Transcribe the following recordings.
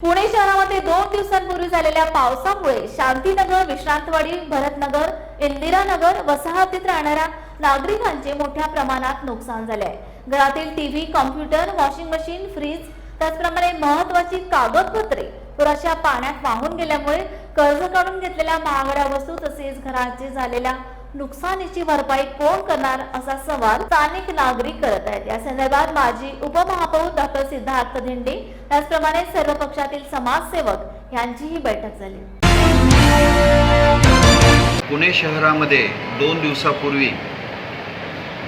पुणे शहरामध्ये दोन दिवसांपूर्वी झालेल्या पावसामुळे शांतीनगर विश्रांतवाडी भरतनगर इंदिरानगर वसाहतीत राहणाऱ्या नागरिकांचे मोठ्या प्रमाणात नुकसान झाले आहे घरातील TV computer washing machine fridge त्याचप्रमाणे महत्वाची कागदपत्रे पुराच्या पाण्यात वाहून गेल्यामुळे कर्ज काढून घेतलेल्या महागड्या वस्तू तसेच घराचे झालेल्या नुकसानीची भरपाई कोण करणार असा सवाल स्थानिक नागरिक करत आहेत. या संदर्भात माजी उपमहापौर डॉक्टर सिद्धार्थ धिंडे त्याचप्रमाणे सर्व पक्षातील समाजसेवक यांचीही बैठक झाली. पुणे शहरामध्ये दोन दिवसापूर्वी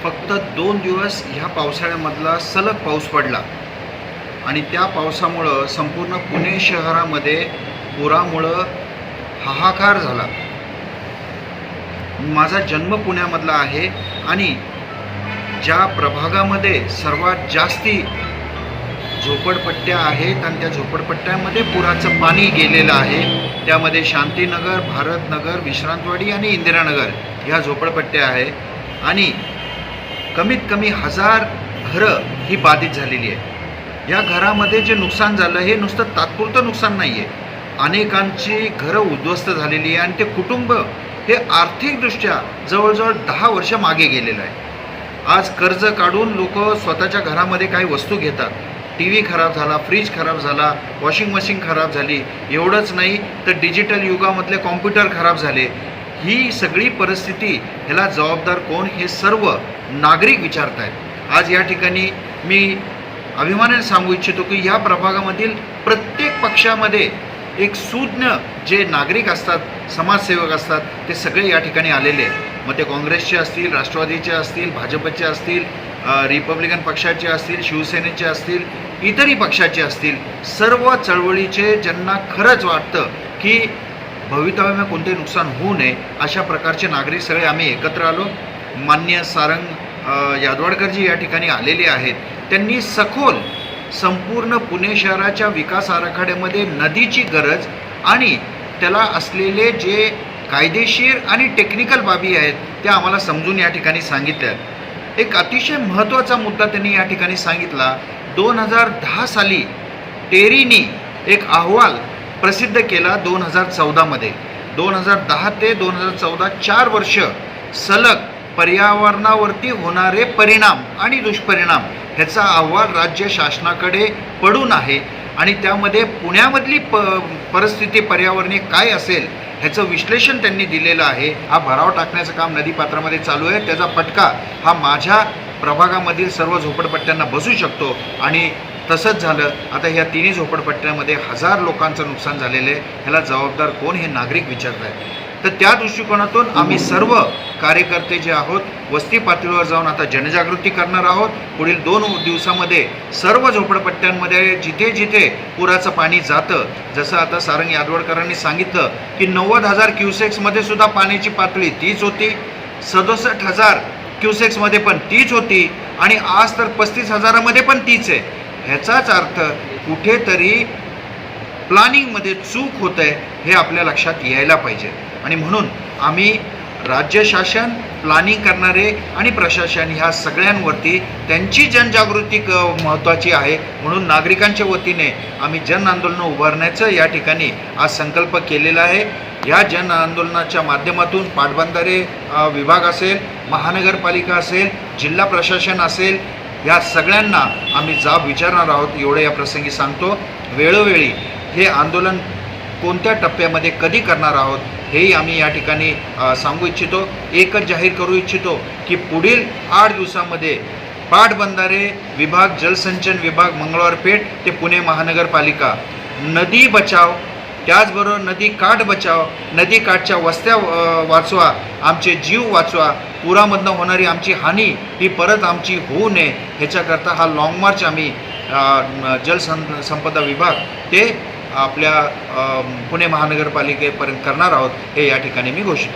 फक्त दोन दिवस ह्या पावसाळ्यामधला सलग पाऊस पडला. आणि त्या पावसामुळं संपूर्ण पुणे शहरामध्ये पुरामुळं हाहाकार झाला. माझा जन्म पुण्यामधला आहे आणि ज्या प्रभागामध्ये सर्वात जास्ती झोपडपट्ट्या आहेत आणि त्या झोपडपट्ट्यामध्ये पुराचं पाणी गेलेलं आहे त्यामध्ये शांतीनगर भारतनगर विश्रांतवाडी आणि इंदिरानगर ह्या झोपडपट्ट्या आहे आणि कमीत कमी हजार घरं ही बाधित झालेली आहे या घरामध्ये जे नुकसान झालं हे नुसतं तात्पुरतं नुकसान नाही आहे अनेकांची घरं उद्ध्वस्त झालेली आहे आणि ते कुटुंब हे आर्थिकदृष्ट्या जवळजवळ दहा वर्ष मागे गेलेलं आहे. आज कर्ज काढून लोक स्वतःच्या घरामध्ये काही वस्तू घेतात. टी व्ही खराब झाला फ्रीज खराब झाला वॉशिंग मशीन खराब झाली एवढंच नाही तर डिजिटल युगामधले कॉम्प्युटर खराब झाले. ही सगळी परिस्थिती ह्याला जबाबदार कोण हे सर्व नागरिक विचारत आहेत आज या ठिकाणी मी अभिमानाने सांगू इच्छितो की या प्रभागामधील प्रत्येक पक्षामध्ये एक सुज्ञ जे नागरिक असतात समाजसेवक असतात ते सगळे या ठिकाणी आलेले आहेत. मग ते काँग्रेसचे असतील राष्ट्रवादीचे असतील भाजपचे असतील रिपब्लिकन पक्षाचे असतील शिवसेनेचे असतील इतरही पक्षाचे असतील सर्व चळवळीचे ज्यांना खरंच वाटतं की भवितव्यामुळे कोणते नुकसान होऊ नये अशा प्रकारचे नागरिक सगळे आम्ही एकत्र आलो. मान्य सारंग अ, यादवाडकरजी या ठिकाणी आलेले आहेत. त्यांनी सखोल संपूर्ण पुणे शहराच्या विकास आराखड्यामध्ये नदीची गरज आणि त्याला असलेले जे कायदेशीर आणि टेक्निकल बाबी आहेत त्या आम्हाला समजून या ठिकाणी सांगितल्या. एक अतिशय महत्त्वाचा मुद्दा त्यांनी या ठिकाणी सांगितला. दोन हजार दहा साली टेरीनी एक अहवाल प्रसिद्ध केला दोन हजार चौदामध्ये दोन हजार दहा ते दोन हजार चौदा चार वर्ष सलग पर्यावरणावरती होणारे परिणाम आणि दुष्परिणाम ह्याचा अहवाल राज्य शासनाकडे पडून आहे. आणि त्यामध्ये पुण्यामधली प परिस्थिती पर्यावरणीय काय असेल ह्याचं विश्लेषण त्यांनी दिलेलं आहे. हा भराव टाकण्याचं काम नदीपात्रामध्ये चालू आहे. त्याचा फटका हा माझ्या प्रभागामधील सर्व झोपडपट्ट्यांना बसू शकतो. आणि तसंच झालं. आता ह्या तिन्ही झोपडपट्ट्यामध्ये हजार लोकांचं नुकसान झालेलं आहे. ह्याला जबाबदार कोण हे नागरिक विचारत आहेत तर त्या दृष्टिकोनातून आम्ही सर्व कार्यकर्ते जे आहोत वस्ती पातळीवर जाऊन आता जनजागृती करणार आहोत. पुढील दोन दिवसामध्ये सर्व झोपडपट्ट्यांमध्ये जिथे जिथे पुराचं पाणी जातं जसं आता सारंग यादवडकरांनी सांगितलं की नव्वद हजार क्युसेक्समध्ये सुद्धा पाण्याची पातळी तीच होती. सदुसष्ट हजार क्युसेक्समध्ये पण तीच होती आणि आज तर पस्तीस हजारामध्ये पण तीच आहे. ह्याचाच अर्थ कुठेतरी प्लॅनिंगमध्ये चूक होत आहे हे आपल्या लक्षात यायला पाहिजे. आणि म्हणून आम्ही राज्य शासन प्लॅनिंग करणारे आणि प्रशासन ह्या सगळ्यांवरती त्यांची जनजागृती क महत्त्वाची आहे. म्हणून नागरिकांच्या वतीने आम्ही जन आंदोलनं उभारण्याचं या ठिकाणी आज संकल्प केलेला आहे. या जन आंदोलनाच्या माध्यमातून पाटबंधारे विभाग असेल महानगरपालिका असेल जिल्हा प्रशासन असेल या सगळ्यांना आम्ही जाब विचारणार आहोत. एवढं या प्रसंगी सांगतो. वेळोवेळी हे आंदोलन कोणत्या टप्प्यामध्ये कधी करणार आहोत? हेही आम्ही या ठिकाणी सांगू इच्छितो. एकच जाहीर करू इच्छितो की पुढील आठ दिवसामध्ये पाटबंधारे विभाग जलसंचन विभाग मंगळवारपेठ ते पुणे महानगरपालिका. नदी बचाव त्याचबरोबर नदी काठ बचाव नदी काठच्या वस्त्या वाचवा आमचे जीव वाचवा पुरामधनं होणारी आमची हानी ही परत आमची होऊ नये ह्याच्याकरता हा लाँग मार्च आम्ही जलसं संपदा विभाग ते आपल्या पुणे महानगरपालिकेपर्यंत करणार आहोत हे या ठिकाणी मी घोषित